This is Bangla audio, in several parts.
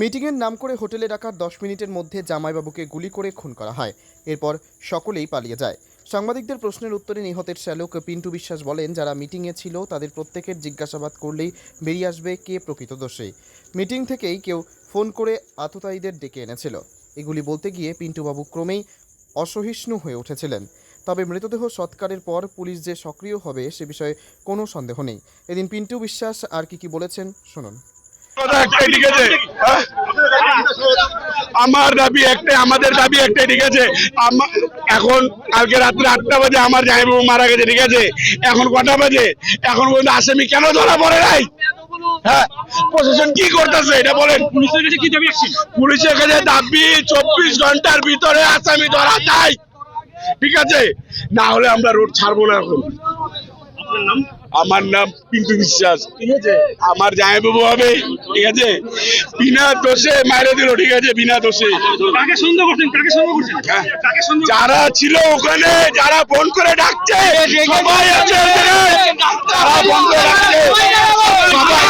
মিটিংয়ের নাম করে হোটেলে রাখার দশ মিনিটের মধ্যে জামাইবাবুকে গুলি করে খুন করা হয়। এরপর সকলেই পালিয়ে যায়। সাংবাদিকদের প্রশ্নের উত্তরে নিহতের শ্যালক পিন্টু বিশ্বাস বলেন, যারা মিটিংয়ে ছিল, তাদের প্রত্যেকের জিজ্ঞাসাবাদ করলেই বেরিয়ে আসবে কে প্রকৃত দোষী। মিটিং থেকেই কেউ ফোন করে আততায়ীদের ডেকে এনেছিল। এগুলি বলতে গিয়ে পিন্টুবাবু ক্রমেই অসহিষ্ণু হয়ে উঠেছিলেন। তবে মৃতদেহ সৎকারের পর পুলিশ যে সক্রিয় হবে, সে বিষয়ে কোনো সন্দেহ নেই। এদিন পিন্টু বিশ্বাস আর কি কি বলেছেন, শুনুন। একটাই ঠিক আছে। হ্যাঁ? আমার দাবি একটাই আমাদের দাবি একটাই ঠিক আছে। এখন কালকে রাত্রে আটটা বাজে আমার জামাইবাবু মারা গেছে ঠিক আছে। এখন কটা বাজে? এখন পর্যন্ত আসামি কেন ধরা পড়ে নাই? হ্যাঁ? প্রশাসন কি করতেছে এটা বলেন। পুলিশের কাছে কি দাবি পুলিশের কাছে দাবি চব্বিশ ঘণ্টার ভিতরে আসামি ধরা চাই ঠিক আছে? না হলে আমরা রোড ছাড়বো না এখন। আপনার নাম? আমার নাম পিন্টু বিশ্বাস। ঠিক আছে? আমার জামাইবাবু হবে ঠিক আছে? বিনা দোষে মাইরে দিল ঠিক আছে? বিনা দোষে। কাকে সন্দেহ করছেন? কাকে সন্দেহ করছেন? হ্যাঁ। কাকে সন্দেহ যারা ছিল ওখানে যারা ফোন করে ডাকছে সবাই আছে। যারা ফোন করে ডাকছে সবাই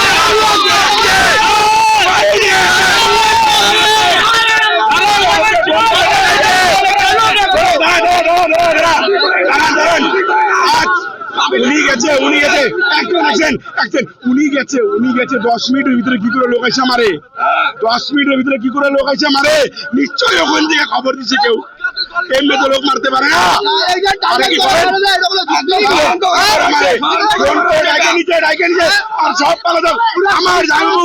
উনি গেছে উনি গেছে দেখছেন একজন উনি গেছে উনি গেছে দশ মিনিটের ভিতরে কি করে লোক মারে? দশ মিনিটের ভিতরে কি করে লোক মারে? নিশ্চয়ই ওখান থেকে খবর দিছে কেউ। এমনি তো লোক মারতে পারে না। আরে সব পালা দাও। আমার জামু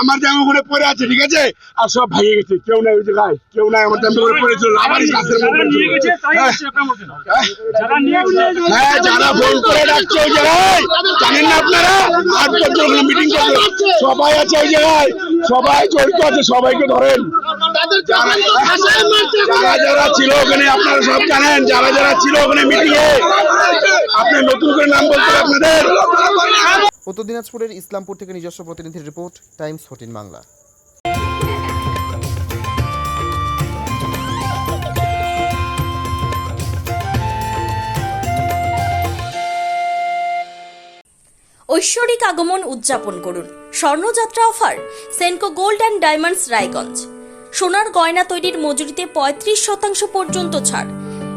আমার জামু করে পড়ে আছে ঠিক আছে? আর সব ভাইয়ে গেছে কেউ নাই ওই জায়গায় কেউ নাই আমার জামু করে পড়েছিল লাভারি গাছের যারা হ্যাঁ। ফোন করে ডাকছে ওই জায়গায় জানেন না আপনারা? আট পর্যন্ত মিটিং করবে সবাই আছে ওই জায়গায় সবাই জড়িত আছে সবাইকে ধরেন। যারা যারা ছিল ওখানে আপনারা সব জানেন যারা যারা ছিল ওখানে মিটিং আপনি নতুন করে নাম বলতে আপনাদের। উত্তর দিনাজপুরের ইসলামপুর থেকে নিজস্ব প্রতিনিধির রিপোর্ট টাইমস ফোর্টিন বাংলা। ঐশ্বরিক আগমন উদযাপন করুন। স্বর্ণযাত্রা offer Senco gold and diamonds Raiganj. সোনার গয়না তৈরির মজুরিতে পঁয়ত্রিশ শতাংশ পর্যন্ত ছাড়।